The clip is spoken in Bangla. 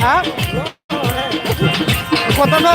হ্যাঁ? কত না।